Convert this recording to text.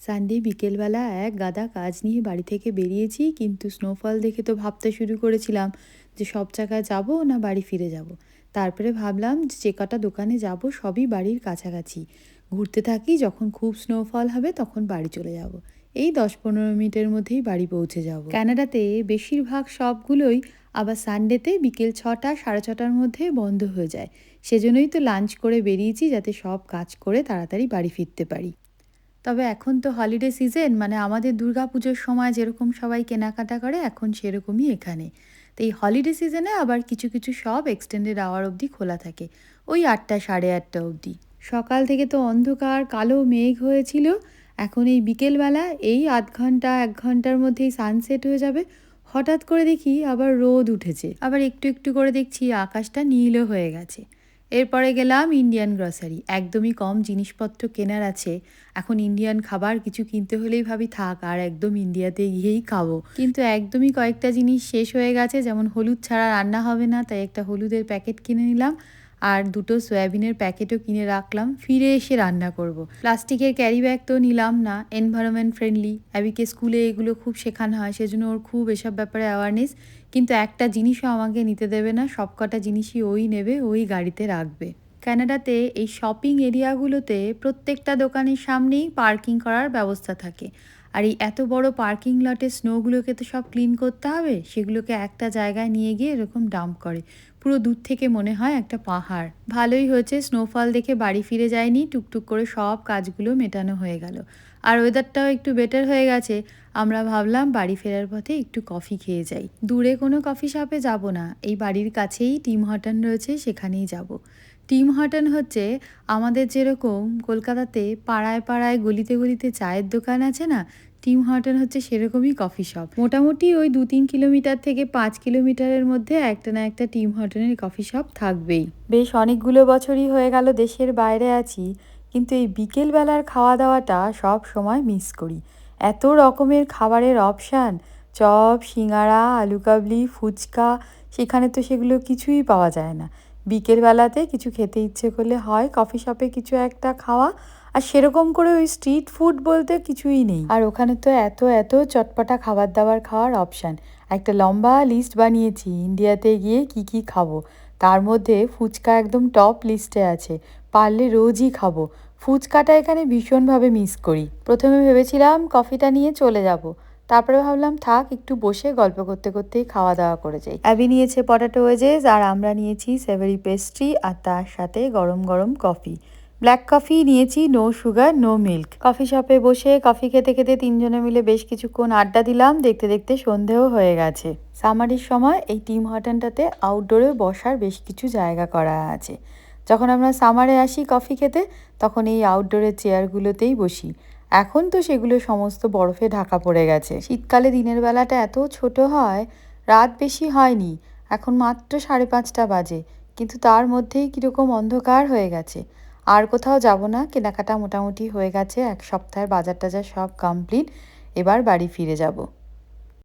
Sunday বিকেলবেলা এক গাদা কাজ নিয়ে বাড়ি থেকে বেরিয়েছি, কিন্তু স্নোফল দেখে তো ভাবতে শুরু করেছিলাম যে সব জায়গায় যাব না বাড়ি ফিরে যাব। তারপরে ভাবলাম যে যে কটা দোকানে যাব সবই বাড়ির কাছাকাছি। ঘুরতে থাকি, যখন খুব স্নোফল হবে তখন বাড়ি চলে যাব। এই দশ পনেরো মিনিটের মধ্যেই বাড়ি পৌঁছে যাব। কানাডাতে বেশিরভাগ সবগুলোই আবার সানডেতে বিকেল ছটা, সাড়ে ছটার মধ্যে বন্ধ হয়ে যায়। সেজন্যই তো লাঞ্চ করে বেরিয়েছি যাতে সব কাজ করে তাড়াতাড়ি বাড়ি ফিরতে পারি। তবে এখন তো হলিডে সিজন মানে আমাদের দুর্গাপুজোর সময় যেরকম সবাই কেনাকাটা করে, এখন সেরকমই এখানে। তো এই হলিডে সিজনে আবার কিছু কিছু সব এক্সটেন্ডেড আওয়ার অবধি খোলা থাকে। ওই আটটা, সাড়ে আটটা অবধি। সকাল থেকে তো অন্ধকার, কালো মেঘ হয়েছিল। এখন এই বিকেলবেলা এই আধ ঘণ্টা, এক ঘণ্টার মধ্যেই সানসেট হয়ে যাবে। হঠাৎ করে দেখি আবার রোদ উঠেছে। আবার একটু একটু করে দেখছি আকাশটা নীলও হয়ে গেছে। এরপরে গেলাম ইন্ডিয়ান গ্রসারি একদমই কম জিনিসপত্র কেনার আছে। এখন ইন্ডিয়ান খাবার কিছু কিনতে হলেই ভাবি থাক, আর একদম ইন্ডিয়াতে গিয়েই খাব। কিন্তু একদমই কয়েকটা জিনিস শেষ হয়ে গেছে, যেমন হলুদ ছাড়া রান্না হবে না, তাই একটা হলুদের প্যাকেট কিনে নিলাম। আর দুটো সয়াবিনের প্যাকেটও কিনে রাখলাম, ফিরে এসে রান্না করব। প্লাস্টিকের ক্যারি ব্যাগ তো নিলাম না এনভায়রনমেন্ট ফ্রেন্ডলি অ্যাবিকে স্কুলে এগুলো খুব শেখানো হয়, সেজন্য ওর খুব এসব ব্যাপারে অ্যাওয়ারনেস কিন্তু একটা জিনিসও আমাকে নিতে দেবে না, সব কটা জিনিসই ওই নেবে, ওই গাড়িতে রাখবে। কানাডাতে এই শপিং এরিয়াগুলোতে প্রত্যেকটা দোকানের সামনেই পার্কিং করার ব্যবস্থা থাকে। আর এই এত বড় পার্কিং লটে স্নোগুলোকে তো সব ক্লিন করতে হবে, সেগুলোকে একটা জায়গায় নিয়ে গিয়ে এরকম ডাম্প করে। পুরো দূর থেকে মনে হয় একটা পাহাড়। ভালোই হয়েছে স্নোফল দেখে বাড়ি ফিরে যায়নি টুকটুক করে সব কাজগুলো মেটানো হয়ে গেল। আর ওয়েদারটাও একটু বেটার হয়ে গেছে। আমরা ভাবলাম বাড়ি ফেরার পথে একটু কফি খেয়ে যাই। দূরে কোনো কফি শপে যাব না। এই বাড়ির কাছেই টিম হটন রয়েছে, সেখানেই যাব। টিম হটন হচ্ছে আমাদের যেরকম কলকাতাতে পাড়ায় পাড়ায় গলিতে গলিতে চায়ের দোকান আছে না টিম হটন হচ্ছে সেরকমই কফি শপ মোটামুটি ওই দু তিন কিলোমিটার থেকে পাঁচ কিলোমিটারের মধ্যে একটা না একটা টিম হটনের কফি শপ থাকবেই। বেশ অনেকগুলো বছরই হয়ে গেল দেশের বাইরে আছি। কিন্তু এই বিকেলবেলার খাওয়া দাওয়াটা সব সময় মিস করি। এত রকমের খাবারের অপশান, চপ, সিঙ্গারা আলু কাবলি ফুচকা, সেখানে তো সেগুলো কিছুই পাওয়া যায় না। বিকেলবেলাতে কিছু খেতে ইচ্ছে করলে হয় কফি শপে কিছু একটা খাওয়া, আর সেরকম করে ওই স্ট্রিট ফুড বলতে কিছুই নেই। আর ওখানে তো এত এত চটপটা খাবার দাবার খাওয়ার অপশান। একটা লম্বা লিস্ট বানিয়েছি ইন্ডিয়াতে গিয়ে কি কি খাব। তার মধ্যে ফুচকা একদম টপ লিস্টে আছে। পারলে রোজই খাব। ফুচকাটা এখানে ভীষণভাবে মিস করি। প্রথমে ভেবেছিলাম কফিটা নিয়ে চলে যাব। তারপরে ভাবলাম, থাক, একটু বসে গল্প করতে করতেই খাওয়া দাওয়া করে যাই। অ্যাবি নিয়েছে পটাটো ওয়েজেস আর আমরা নিয়েছি সেভেরি পেস্ট্রি আর তার সাথে গরম গরম কফি ব্ল্যাক কফি নিয়েছি no sugar no milk coffee শপে বসে কফি খেতে খেতে তিনজনে মিলে বেশ কিছুক্ষণ আড্ডা দিলাম, দেখতে দেখতে সন্ধেও হয়ে গেছে। সামারির সময় এই টিম হটনটাতে আউটডোরে বসার বেশ কিছু জায়গা করা আছে। যখন আমরা সামারে আসি কফি খেতে, তখন এই আউটডোরের চেয়ারগুলোতেই বসি। এখন তো সেগুলো সমস্ত বরফে ঢাকা পড়ে গেছে। শীতকালে দিনের বেলাটা এত ছোট হয়, রাত বেশি হয়নি, এখন মাত্র সাড়ে পাঁচটা বাজে, কিন্তু তার মধ্যেই কীরকম অন্ধকার হয়ে গেছে। আর কোথাও যাব না, কেনাকাটা মোটামুটি হয়ে গেছে, এক সপ্তাহের বাজার টাজার সব কমপ্লিট এবার বাড়ি ফিরে যাব।